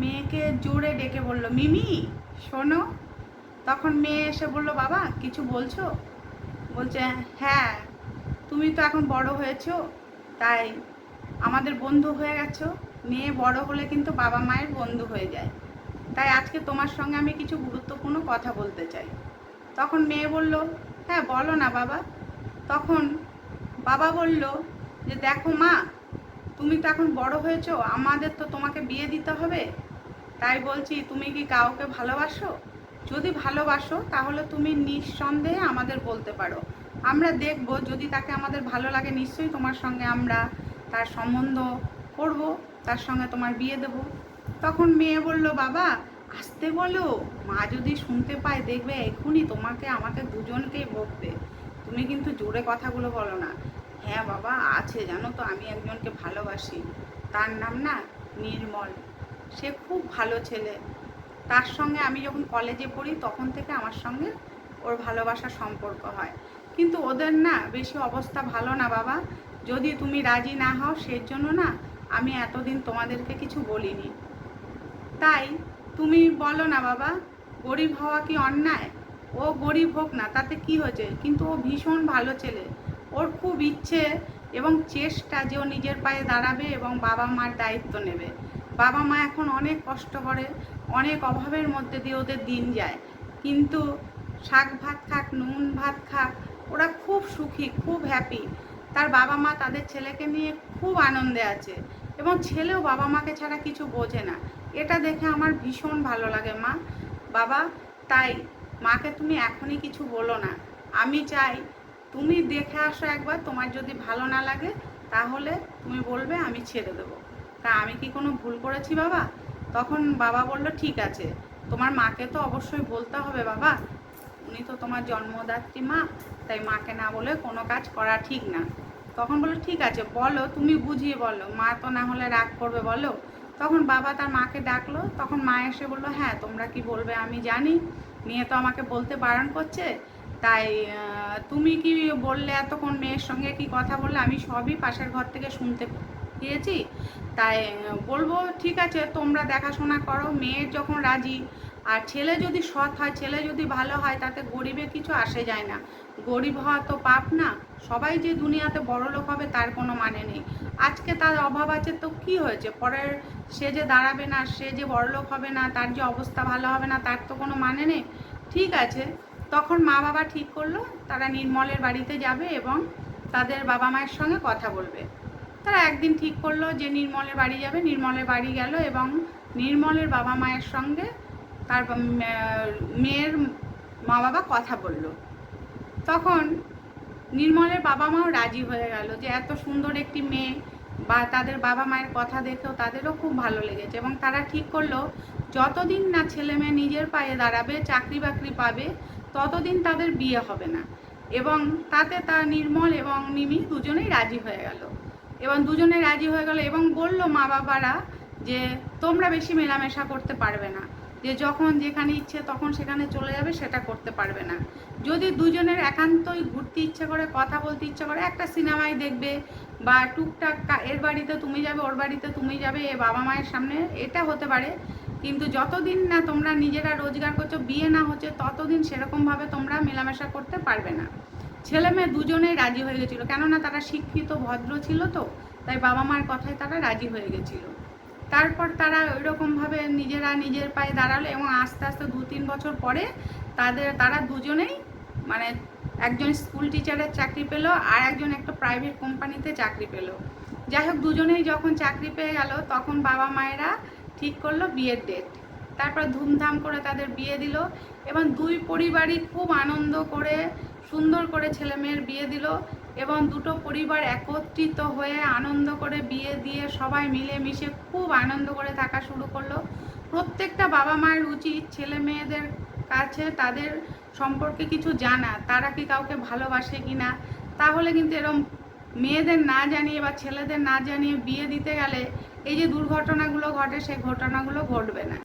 মেয়েকে জোরে ডেকে বলল, মিমি, শোনো। তখন মেয়ে এসে বলল, বাবা, কিছু বলছো? বলছে হ্যাঁ তুমি তো এখন বড় হয়েছো, তাই আমাদের বন্ধু হয়ে গেছো। মেয়ে বড় হলে কিন্তু বাবা মায়ের বন্ধু হয়ে যায়। তাই আজকে তোমার সঙ্গে আমি কিছু গুরুত্বপূর্ণ কথা বলতে চাই। তখন মেয়ে বলল হ্যাঁ বলো না বাবা। তখন বাবা বলল যে, দেখো মা, তুমি তো এখন বড় হয়েছো, আমাদের তো তোমাকে বিয়ে দিতে হবে। তাই বলছি, তুমি কি কাউকে ভালোবাসো? যদি ভালোবাসো, তাহলে তুমি নিঃসন্দেহে আমাদের বলতে পারো। আমরা দেখব যদি তাকে আমাদের ভালো লাগে, নিশ্চয়ই তোমার সঙ্গে আমরা তার সম্বন্ধ করব, তার সঙ্গে তোমার বিয়ে দেব। তখন মেয়ে বলল, বাবা, আসতে বলো। মা যদি শুনতে পায়, দেখবে এখনই তোমাকে, আমাকে দুজনকেই বকবে। তুমি কিন্তু জোরে কথাগুলো বলো না। হ্যাঁ বাবা, আছে। জানো তো, আমি একজনকে ভালোবাসি। তার নাম না, নির্মল। সে খুব ভালো ছেলে। তার সঙ্গে আমি যখন কলেজে পড়ি, তখন থেকে আমার সঙ্গে ওর ভালোবাসার সম্পর্ক হয়। কিন্তু ওদের না বেশি অবস্থা ভালো না বাবা। যদি তুমি রাজি না হও সের জন্য না আমি এতদিন তোমাদেরকে কিছু বলিনি। তাই তুমি বলো না বাবা, গরিব হওয়া কি অন্যায়? ও গরিব হোক না, তাতে কি হয়েছে? কিন্তু ও ভীষণ ভালো ছেলে। ওর খুব ইচ্ছে এবং চেষ্টা যে ও নিজের পায়ে দাঁড়াবে এবং বাবা মার দায়িত্ব নেবে। বাবা মা এখন অনেক কষ্ট করে, অনেক অভাবের মধ্যে দিয়ে ওদের দিন যায়। কিন্তু শাক ভাত খাক, নুন ভাত খাক, ওরা খুব সুখী, খুব হ্যাপি তার বাবা মা তাদের ছেলেকে নিয়ে খুব আনন্দে আছে এবং ছেলেও বাবা মাকে ছাড়া কিছু বোঝে না। এটা দেখে আমার ভীষণ ভালো লাগে মা। বাবা, তাই মাকে তুমি এখনই কিছু বলো না। আমি চাই তুমি দেখে আসো একবার, তোমার যদি ভালো না লাগে, তাহলে তুমি বলবে আমি ছেড়ে দেবো। তা আমি কি কোনো ভুল করেছি বাবা? তখন বাবা বলল, ঠিক আছে। তোমার মাকে তো অবশ্যই বলতে হবে বাবা। উনি তো তোমার জন্মদাত্রী মা, তাই মাকে না বলে কোনো কাজ করা ঠিক না। তখন বলল, ঠিক আছে, বলো, তুমি বুঝিয়ে বলো। মা তো না হলে রাগ করবে, বলো। তখন বাবা তার মাকে ডাকলো। তখন মা এসে বলল হ্যাঁ তোমরা কি বলবে আমি জানি। নিয়ে তো আমাকে বলতে বারণ করছে। তাই তুমি কি বললে এতক্ষণ মেয়ের সঙ্গে কি কথা বললে? আমি সবই পাশের ঘর থেকে শুনতে পেয়েছি তাই বলব, ঠিক আছে, তোমরা দেখাশোনা করো, মেয়ের যখন রাজি, আর ছেলে যদি সৎ হয়, ছেলে যদি ভালো হয়, তাতে গরিবে কিছু আসে যায় না। গরিব হওয়া তো পাপ না। সবাই যে দুনিয়াতে বড় লোক হবে, তার কোনো মানে নেই। আজকে তার অভাব আছে, তো কি হয়েছে? পরের, সে যে দাঁড়াবে না, সে যে বড়লোক হবে না, তার যে অবস্থা ভালো হবে না, তার তো কোনো মানে নেই। ঠিক আছে, তখন মা বাবা ঠিক করল, তারা নির্মলের বাড়িতে যাবে এবং তাদের বাবা মায়ের সঙ্গে কথা বলবে। তারা একদিন ঠিক করল যে নির্মলের বাড়ি যাবে। নির্মলের বাড়ি গেল এবং নির্মলের বাবা মায়ের সঙ্গে তার মেয়ের মা বাবা কথা বলল। তখন নির্মলের বাবা মাও রাজি হয়ে গেল যে এত সুন্দর একটি মেয়ে, বা তাদের বাবা মায়ের কথা দেখেও তাদেরও খুব ভালো লেগেছে এবং তারা ঠিক করল, যতদিন না ছেলে মেয়ে নিজের পায়ে দাঁড়াবে, চাকরি বাকরি পাবে, ততদিন তাদের বিয়ে হবে না। এবং তাতে তা নির্মল এবং নিমি দুজনেই রাজি হয়ে গেল। এবং দুজনে রাজি হয়ে গেল এবং বলল মা বাবারা যে তোমরা বেশি মেলামেশা করতে পারবে না। যে যখন যেখানে ইচ্ছে তখন সেখানে চলে যাবে, সেটা করতে পারবে না। যদি দুজনের একান্তই ঘুরতে ইচ্ছে করে, কথা বলতে ইচ্ছে করে, একটা সিনেমায় দেখবে বা টুকটাক এর বাড়িতে তুমি যাবে, ওর বাড়িতে তুমি যাবে, এ বাবা মায়ের সামনে, এটা হতে পারে। কিন্তু যতদিন না তোমরা নিজেরা রোজগার করছ, বিয়ে না হচ্ছে, ততদিন সেরকমভাবে তোমরা মেলামেশা করতে পারবে না। ছেলে মেয়ে দুজনেই রাজি হয়ে গেছিল। কেননা তারা শিক্ষিত, ভদ্র ছিল তো, তাই বাবা মার কথায় তারা রাজি হয়ে গেছিল। তারপর তারা ওইরকমভাবে নিজেরা নিজের পায়ে দাঁড়াল এবং আস্তে আস্তে দু তিন বছর পরে তাদের, তারা দুজনেই মানে একজন স্কুল টিচারের চাকরি পেল আর একজন একটা প্রাইভেট কোম্পানিতে চাকরি পেল। যাই হোক, দুজনেই যখন চাকরি পেয়ে গেল, তখন বাবা মায়েরা ঠিক করল বিয়ের ডেট তারপর ধুমধাম করে তাদের বিয়ে দিল এবং দুই পরিবারই খুব আনন্দ করে সুন্দর করে ছেলে মেয়ের বিয়ে দিল এবং দুটো পরিবার একত্রিত হয়ে আনন্দ করে বিয়ে দিয়ে সবাই মিলে মিশে খুব আনন্দ করে থাকা শুরু করল। প্রত্যেকটা বাবা মায়ের উচিত ছেলে মেয়েদের কাছে তাদের সম্পর্কে কিছু জানা, তারা কি কাউকে ভালোবাসে কি না। তাহলে কিন্তু এরকম মেয়েদের না জানিয়ে বা ছেলেদের না জানিয়ে বিয়ে দিতে গেলে এই যে দুর্ঘটনাগুলো ঘটে, সেই ঘটনাগুলো ঘটবে না।